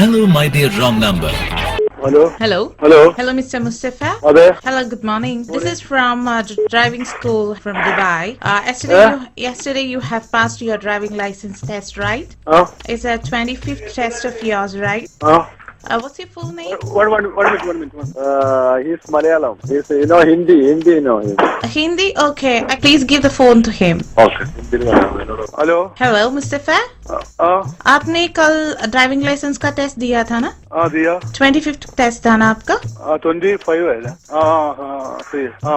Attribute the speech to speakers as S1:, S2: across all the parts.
S1: Hello, my dear wrong number.
S2: Hello.
S3: Hello.
S2: Hello.
S3: Hello, Mr. Mustafa.
S2: Hello.
S3: Hello. Good morning. This is from uh, driving school from Dubai. Uh, yesterday, you, yesterday you have passed your driving license test, right?
S2: Oh.
S3: It's a 25th test of yours, right?
S2: Oh.
S3: Uh, what's your full name?
S2: What one, one minute, one minute. Uh, he's Malayalam. He's, you know, Hindi, Hindi, you know.
S3: Hindi. Hindi? Okay. Uh, please give the phone to him.
S2: Okay. Hello.
S3: Hello, hello
S2: hello uh,
S3: आपने कल driving licence का test दिया था ना
S2: हाँ दिया
S3: twenty fifth test था ना आपका
S2: ट्वेंटी फाइव है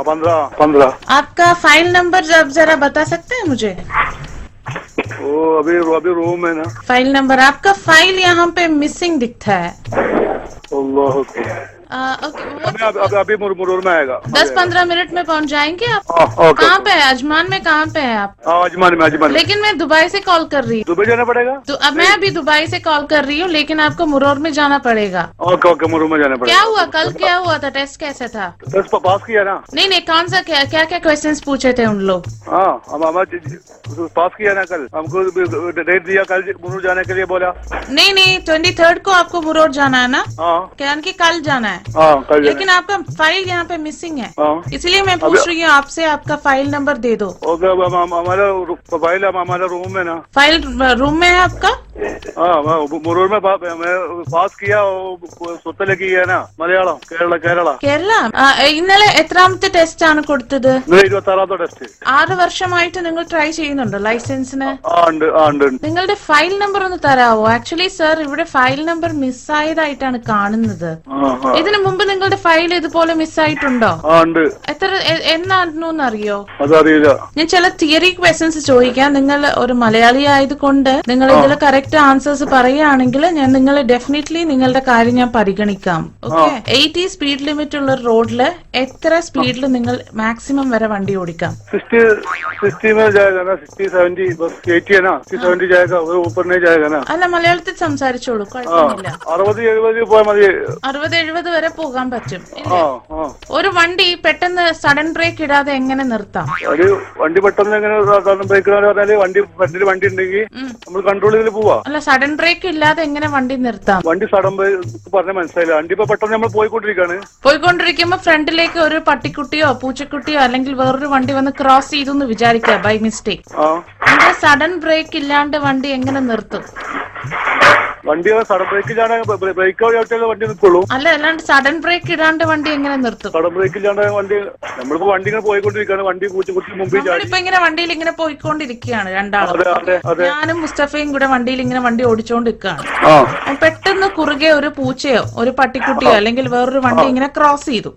S2: पंद्रह पंद्रह
S3: आपका फ़ाइल नंबर जब जरा बता सकते हैं मुझे
S2: वो अभी अभी रूम है ना।
S3: फ़ाइल नंबर आपका फ़ाइल यहाँ पे मिसिंग दिखता है। ओके
S2: अभी अभी अभी- अभी मुर- मुरूर में आएगा।
S3: दस पंद्रह मिनट में पहुँच जाएँगे आप?
S2: हाँ
S3: कहाँ पे है? अजमान में कहाँ पे है आप?
S2: हाँ अजमान में अजमान
S3: लेकिन मैं दुबई से कॉल कर रही हूँ।
S2: दुबई जाना पड़ेगा?
S3: तो अब मैं अभी दुबई से कॉल कर रही हूँ लेकिन आपको मुरौर में जाना पड़ेगा।
S2: ओके ओके मुरूर में जाना पड़ेगा।
S3: क्या हुआ? कल क्या हुआ था? टेस्ट कैसा था?
S2: पा- पास किया ना?
S3: नहीं नहीं कौन सा क्या क्या क्या क्वेश्चंस पूछे थे उन लोग?
S2: हाँ पास किया ना कल। हमको डेट दिया कल मुरूर जाने के लिए बोला।
S3: नहीं नहीं ट्वेंटी थर्ड को आपको मुरौर जाना है ना? क्या कल जाना है।
S2: हाँ
S3: लेकिन आपका फ़ाइल यहाँ पे मिसिंग है।
S2: हाँ।
S3: इसलिए मैं पूछ रही हूँ आपसे आपका फ़ाइल नंबर दे दो।
S2: हमारा फ़ाइल हमारा रूम में ना।
S3: फ़ाइल रूम में है आपका?
S2: ആ പാസ് കിയ മലയാളം കേരള കേരള.
S3: കേരള? ഇന്നലെ എത്രാമത്തെ ടെസ്റ്റ് ആണ് കൊടുത്തത്
S2: ഇരുപത്തി ടെസ്റ്റ്.
S3: ആറ് വർഷമായിട്ട് നിങ്ങൾ ട്രൈ ചെയ്യുന്നുണ്ടോ ലൈസൻസിന്? നിങ്ങളുടെ ഫയൽ നമ്പർ ഒന്ന് തരാവോ? ആക്ച്വലി സർ ഇവിടെ ഫയൽ നമ്പർ മിസ്സായതായിട്ടാണ് കാണുന്നത്. ഇതിനു മുമ്പ് നിങ്ങളുടെ ഫയൽ ഇതുപോലെ മിസ്സായിട്ടുണ്ടോ? എത്ര എന്നായിരുന്നു
S2: അറിയോ
S3: ഞാൻ ചില തിയറി ക്വസ്റ്റൻസ് ചോദിക്കാം. നിങ്ങൾ ഒരു മലയാളി ആയതുകൊണ്ട് നിങ്ങൾ ഇതിൽ കറക്റ്റ് ആൻസേഴ്സ് പറയുകയാണെങ്കിൽ ഞാൻ നിങ്ങൾ ഡെഫിനറ്റ്ലി നിങ്ങളുടെ കാര്യം ഞാൻ പരിഗണിക്കാം ഓക്കെ എയ്റ്റി സ്പീഡ് ലിമിറ്റ് ഉള്ള റോഡില് എത്ര സ്പീഡിൽ നിങ്ങൾ മാക്സിമം വരെ വണ്ടി ഓടിക്കാം
S2: सिक्सटी सिक्सटी में जाएगा ना सिक्सटी सेवेंटी बस एटी है ना सिक्सटी सेवेंटी जाएगा वो ऊपर नहीं जाएगा ना
S3: അല്ല മലയാളത്തിൽ സംസാരിച്ചോളൂ
S2: ആ
S3: കുഴപ്പമില്ല
S2: അറുപത് എഴുപത് പോയാൽ മതി
S3: അറുപത് എഴുപത് വരെ പോകാൻ പറ്റും
S2: ആ
S3: ഇല്ലേ?
S2: ആ
S3: ഒരു വണ്ടി പെട്ടെന്ന് സഡൻ ബ്രേക്ക് ഇടാതെ എങ്ങനെ നിർത്താം
S2: ഒരു വണ്ടി പെട്ടെന്ന് എങ്ങനെ ബ്രേക്ക് പറഞ്ഞാല് വണ്ടി ഫ്രണ്ടിൽ വണ്ടി ഉണ്ടെങ്കിൽ നമ്മൾ കൺട്രോൾ ചെയ്ത് പോവാ
S3: അല്ല സഡൻ ബ്രേക്ക് ഇല്ലാതെ എങ്ങനെ വണ്ടി നിർത്താം?
S2: വണ്ടി സടം പറഞ്ഞ മനസ്സിലായില്ല. വണ്ടി ഇപ്പൊ പെട്ടെന്ന് നമ്മൾ പോയിക്കൊണ്ടിരിക്കാണ്.
S3: പോയിക്കൊണ്ടിരിക്കുമ്പോ ഫ്രണ്ടിലേക്ക് ഒരു പട്ടിക്കുട്ടിയോ പൂച്ചക്കുട്ടിയോ അല്ലെങ്കിൽ വേറൊരു വണ്ടി വന്ന് ക്രോസ് ചെയ്തു എന്ന് വിചാരിക്കുക ബൈ മിസ്റ്റേക്ക് സഡൻ ബ്രേക്ക് ഇല്ലാണ്ട് വണ്ടി എങ്ങനെ നിർത്തും?
S2: വണ്ടി സടം ബ്രേക്കിലാണ് ബ്രേക്ക് ചവിട്ടിയാലേ വണ്ടി നിൽക്കുള്ളൂ
S3: അല്ല അല്ലാണ്ട് സഡൻ ബ്രേക്ക് ഇടാണ്ട് വണ്ടി എങ്ങനെ നിർത്തും?
S2: സഡൻ ബ്രേക്ക് ഇല്ലാണ്ട് വണ്ടി നമ്മളിപ്പോ വണ്ടി ഇങ്ങനെ പോയിക്കൊണ്ടിരിക്കുകയാണ്. വണ്ടി പൂച്ചക്കുട്ടി മുമ്പിൽ ചാടി.
S3: നമ്മളിപ്പോ ഇങ്ങനെ വണ്ടിയിൽ ഇങ്ങനെ പോയിക്കൊണ്ടിരിക്കുകയാണ് രണ്ടാളും. ഞാനും മുസ്തഫയും കൂടെ വണ്ടിയിൽ ഇങ്ങനെ വണ്ടി ഓടിച്ചോണ്ട് നിൽക്കുകയാണ് പെട്ടെന്ന് കുറുകെ ഒരു പൂച്ചയോ ഒരു പട്ടിക്കുട്ടിയോ അല്ലെങ്കിൽ വേറൊരു വണ്ടി ഇങ്ങനെ ക്രോസ് ചെയ്തു.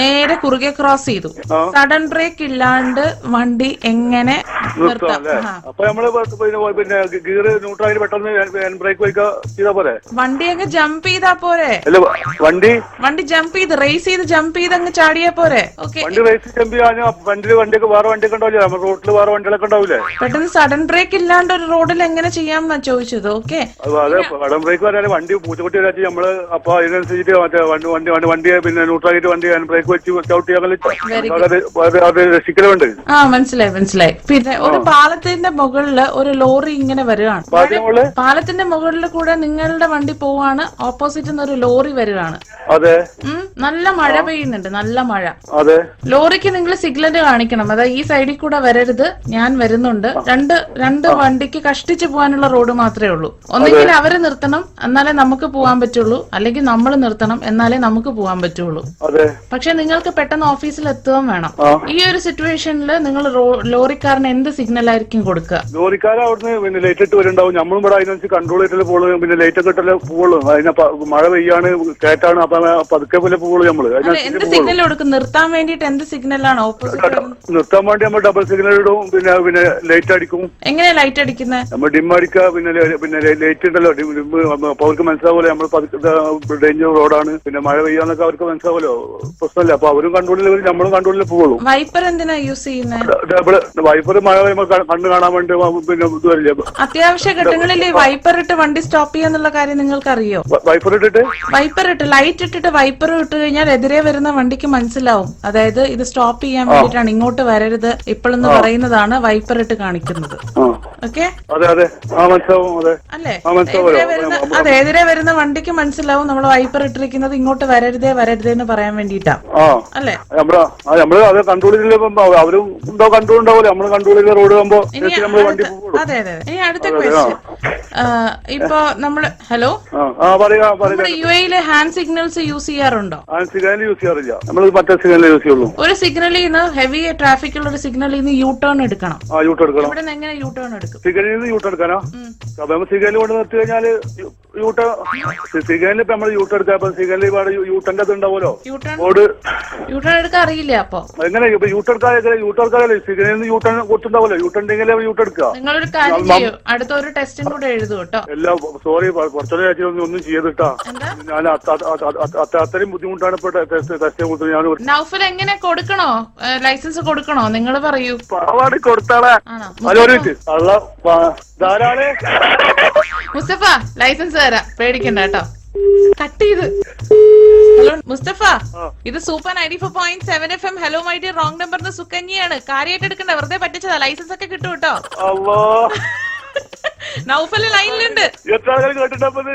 S3: നേരെ കുറുകെ ക്രോസ് ചെയ്തു. സഡൻ ബ്രേക്ക് ഇല്ലാണ്ട് വണ്ടി എങ്ങനെ
S2: നിർത്താം.
S3: നിർത്താം
S2: അല്ലേ? അപ്പൊ നമ്മൾ പിന്നെ പിന്നെ ഗീറ് ന്യൂട്രായി പെട്ടെന്ന് ബ്രേക്ക് വയ്ക്കുക ചെയ്താ പോരെ?
S3: വണ്ടി അങ്ങ് ജമ്പ് ചെയ്താ പോരെ?
S2: അല്ല വണ്ടി?
S3: വണ്ടി ജമ്പ് ചെയ്ത് റേസ് ചെയ്ത് ജമ്പ് ചെയ്ത് അങ്ങ് ചാടിയാ പോരെ? ഓക്കെ
S2: വണ്ടി റേസ് ജമ്പ് വണ്ടിയിൽ വണ്ടിയൊക്കെ വേറെ വണ്ടിയൊക്കെ ഉണ്ടാവില്ലേ? നമ്മുടെ റോട്ടിൽ വേറെ വണ്ടികളൊക്കെ ഉണ്ടാവില്ലേ?
S3: പെട്ടെന്ന് സഡൻ ബ്രേക്ക് ഇല്ലാണ്ട് ഒരു റോഡിൽ എങ്ങനെ ചെയ്യാം ചോദിച്ചത് ഓക്കെ
S2: അത് ബ്രേക്ക് വണ്ടി പൂച്ചക്കുട്ടി വരാച്ച് നമ്മൾ അപ്പൊ അതിനനുസരിച്ചിട്ട് മറ്റേ വണ്ടി വണ്ടി വണ്ടി വണ്ടിയെ പിന്നെ വണ്ടി ബ്രേക്ക് വെച്ച് അത് രക്ഷിക്കലുണ്ട്.
S3: ആ മനസ്സിലായി മനസ്സിലായി. പിന്നെ ഒരു പാലത്തിന്റെ മുകളിൽ ഒരു ലോറി ഇങ്ങനെ വരികയാണ്. പാലത്തിന്റെ മുകളിൽ കൂടെ നിങ്ങളുടെ വണ്ടി പോവാണ് ഓപ്പോസിറ്റ് നിന്ന് ഒരു ലോറി വരികയാണ്.
S2: അതെ.
S3: നല്ല മഴ പെയ്യുന്നുണ്ട് നല്ല മഴ.
S2: അതെ.
S3: ലോറിക്ക് നിങ്ങൾ സിഗ്നൽ കാണിക്കണം. അതായത് ഈ സൈഡിൽ കൂടെ വരരുത്. ഞാൻ വരുന്നുണ്ട്. രണ്ട് രണ്ട് വണ്ടിക്ക് കഷ്ടിച്ച് പോകാനുള്ള റോഡ് മാത്രമേ ഉള്ളൂ. ഒന്നെങ്കിൽ അവർ നിർത്തണം എന്നാലേ നമുക്ക് പോകാൻ പറ്റുള്ളൂ. അല്ലെങ്കിൽ നമ്മൾ നിർത്തണം എന്നാലേ നമുക്ക് പോകാൻ പറ്റുള്ളൂ.
S2: അതെ.
S3: പക്ഷെ നിങ്ങൾക്ക് പെട്ടെന്ന് ഓഫീസിൽ എത്തുകയും വേണം. ഈ ഒരു സിറ്റുവേഷനിൽ നിങ്ങൾ ലോറിക്കാരന് എന്ത് സിഗ്നൽ ആയിരിക്കും കൊടുക്കുക?
S2: ലോറിക്കാരൻ അവിടുന്ന് പിന്നെ ലൈറ്റ് ഇട്ട് വരുന്നുണ്ടാവും. നമ്മളും ഇവിടെ അതിനനുസരിച്ച് കൺട്രോൾ ചെയ്തിട്ട് പോകുള്ളൂ പിന്നെ ലേറ്റ് ഒക്കെ ഇട്ടല്ലേ പോകുള്ളൂ അതിനെ മഴ പെയ്യാണ് കേട്ടാണ് അപ്പൊ പതുക്കെ പോലെ പോകുള്ളൂ
S3: നമ്മൾ. എന്ത് സിഗ്നൽ കൊടുക്കും? നിർത്താൻ വേണ്ടിട്ട് എന്ത് സിഗ്നലാണ് ഓപ്പോസിറ്റ്
S2: നിർത്താൻ വേണ്ടി നമ്മൾ ഡബിൾ സിഗ്നൽ ഇടും പിന്നെ പിന്നെ ലൈറ്റ് അടിക്കും.
S3: എങ്ങനെയാ ലൈറ്റ് അടിക്കുന്നത്
S2: നമ്മൾ ഡിം അടിക്കുക പിന്നെ ല- പിന്നെ ലൈറ്റ് ഉണ്ടല്ലോ ഡിം ഡിം അപ്പൊ അവർക്ക് മനസ്സിലാവുമല്ലോ നമ്മൾ ഡേഞ്ചർ റോഡാണ് പിന്നെ മഴ പെയ്യാന്നൊക്കെ അവർക്ക് മനസ്സിലാവുമല്ലോ പ്രശ്നമില്ല. അപ്പൊ അവരും കൺട്രോളിൽ വരും നമ്മളും കൺട്രോളിൽ പോകുള്ളൂ
S3: വൈപ്പർ എന്തിനാ യൂസ് ചെയ്യുന്നത്
S2: ഡബിൾ വൈപ്പർ മഴ പെയ്യുമ്പോൾ കണ്ണ് കാണാൻ വേണ്ടി പിന്നെ ഇത് വരില്ലേ.
S3: അത്യാവശ്യ ഘട്ടങ്ങളിൽ വൈപ്പർ ഇട്ട് വണ്ടി സ്റ്റോപ്പ് സ്റ്റോപ്പ് ചെയ്യാന്നുള്ള കാര്യം നിങ്ങൾക്ക് അറിയോ
S2: വൈഫർ ഇട്ടിട്ട്?
S3: വൈപ്പർ ഇട്ട് ലൈറ്റ് ഇട്ടിട്ട് വൈപ്പർ ഇട്ട് കഴിഞ്ഞാൽ എതിരെ വരുന്ന വണ്ടിക്ക് മനസ്സിലാവും. അതായത് ഇത് സ്റ്റോപ്പ് ചെയ്യാൻ വേണ്ടിയിട്ടാണ് ഇങ്ങോട്ട് വരരുത്. ഇപ്പോഴെന്ന് പറയുന്നതാണ് വൈപ്പർ ഇട്ട് കാണിക്കുന്നത്. ഓക്കെ അല്ലേ? എതിരെ വരുന്ന അതെ എതിരെ വരുന്ന വണ്ടിക്ക് മനസ്സിലാവും നമ്മൾ വൈപ്പർ ഇട്ടിരിക്കുന്നത് ഇങ്ങോട്ട് വരരുതേ വരരുതേ എന്ന് പറയാൻ
S2: വേണ്ടിട്ടാ
S3: അല്ലേ?
S2: അതെ
S3: അതെ. ഇനി അടുത്ത ക്വസ്റ്റ്യൻ ഇപ്പൊ നമ്മൾ ഹലോ? നമ്മുടെ യു എയിൽ ഹാൻഡ് സിഗ്നൽസ് യൂസ് ചെയ്യാറുണ്ടോ?
S2: സിഗ്നൽ യൂസ് ചെയ്യാറില്ല. നമ്മൾ മറ്റേ സിഗ്നൽ യൂസ് ചെയ്യുള്ളൂ.
S3: ഒരു സിഗ്നലിൽ നിന്ന് ഹെവി ട്രാഫിക് ഉള്ള ഒരു സിഗ്നലിൽ നിന്ന് യൂ ടേൺ എടുക്കണം.
S2: ആ ടേൺ എടുക്കണം.
S3: ഇവിടെ എങ്ങനെ യൂ ടേൺ എടുക്കും?
S2: സിഗ്നലിൽ നിന്ന് യൂ ടേൺ
S3: എടുക്കാനോ
S2: അപ്പൊ നമ്മൾ സിഗ്നലിൽ കൊണ്ട് നിർത്തി യൂ ടേൺ സിഗ്നലിൽ ഇപ്പൊ നമ്മൾ യൂട്ട് എടുക്കാം അപ്പൊ സിഗ്നലിൽ ഇവിടെ യൂട്ടന്റെ അത് ഉണ്ടാവുമല്ലോ?
S3: U turn
S2: board
S3: U turn എടുക്കാൻ അറിയില്ല അപ്പൊ?
S2: എങ്ങനെ? ഇപ്പൊ എടുക്കാതെ യൂട്ട് എടുക്കാതെ സിഗ്നലിൽ നിന്ന് ടേൺ കൊടുത്തുണ്ടാവുമല്ലോ യൂട്ട് ഉണ്ടെങ്കിൽ യൂട്ട് എടുക്കുക
S3: നിങ്ങളൊരു കാര്യം ചെയ്യൂ. അടുത്ത ഒരു ടെസ്റ്റും കൂടെ എഴുതും കേട്ടോ.
S2: എല്ലാം സോറി കുറച്ചൊരു ആഴ്ച ഒന്നും ചെയ്തിട്ടാ. ഞാൻ അത്രയും ബുദ്ധിമുട്ടാണ് ഇപ്പൊ ടെസ്റ്റ് കൊടുത്തത് ഞാൻ
S3: നൗഫൽ എങ്ങനെ കൊടുക്കണോ? ലൈസൻസ് കൊടുക്കണോ? നിങ്ങൾ പറയൂ.
S2: പാവാടി കൊടുത്താളെ. ധാരാളെ
S3: മുസ്തഫ ലൈസൻസ് തരാം. പേടിക്കണ്ട കേട്ടോ. കട്ട് ചെയ്ത്. ഹലോ മുസ്തഫ ഇത് super ninety four point seven F M hello my dear wrong number സുക്കന്യാണ് കാര്യമായിട്ട് എടുക്കണ്ട. വെറുതെ പറ്റിച്ചതാ. ലൈസൻസ് ഒക്കെ കിട്ടും കേട്ടോ. നൗഫൽ ലൈനിലുണ്ട്.
S2: എത്ര ആൾക്കാർ കേട്ടിട്ടപ്പത്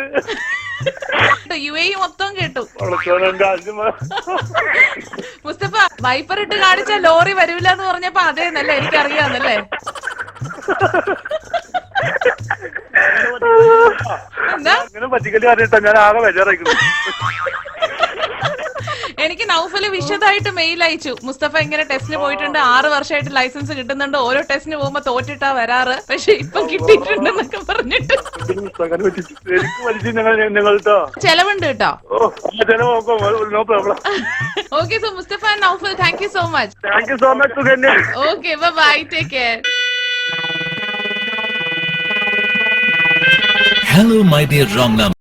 S3: യു എ മൊത്തം കേട്ടു. മുസ്തഫ വൈപ്പർ ഇട്ട് കാണിച്ച ലോറി വരൂല എന്ന് പറഞ്ഞപ്പോ അതേന്നല്ലേ എനിക്കറിയാന്നല്ലേ
S2: ഇങ്ങനെ പറ്റിക്കൽ പറഞ്ഞിട്ടാ ഞാൻ ആകെ ബേജാറായിക്കുന്നു
S3: എനിക്ക് നൗഫൽ വിശദമായിട്ട് മെയിൽ അയച്ചു. മുസ്തഫ ഇങ്ങനെ ടെസ്റ്റിന് പോയിട്ടുണ്ട്. ആറ് വർഷമായിട്ട് ലൈസൻസ് കിട്ടുന്നുണ്ട്. ഓരോ ടെസ്റ്റിന് പോകുമ്പോ തോറ്റിട്ടാ വരാറ്. പക്ഷെ ഇപ്പൊ കിട്ടിയിട്ടുണ്ടെന്നൊക്കെ പറഞ്ഞിട്ട്. ചെലവുണ്ട് കേട്ടോ. Okay so Mustafa Noufal thank you so
S2: much thank you so much
S3: okay bye take care
S1: Hello, my dear wrong.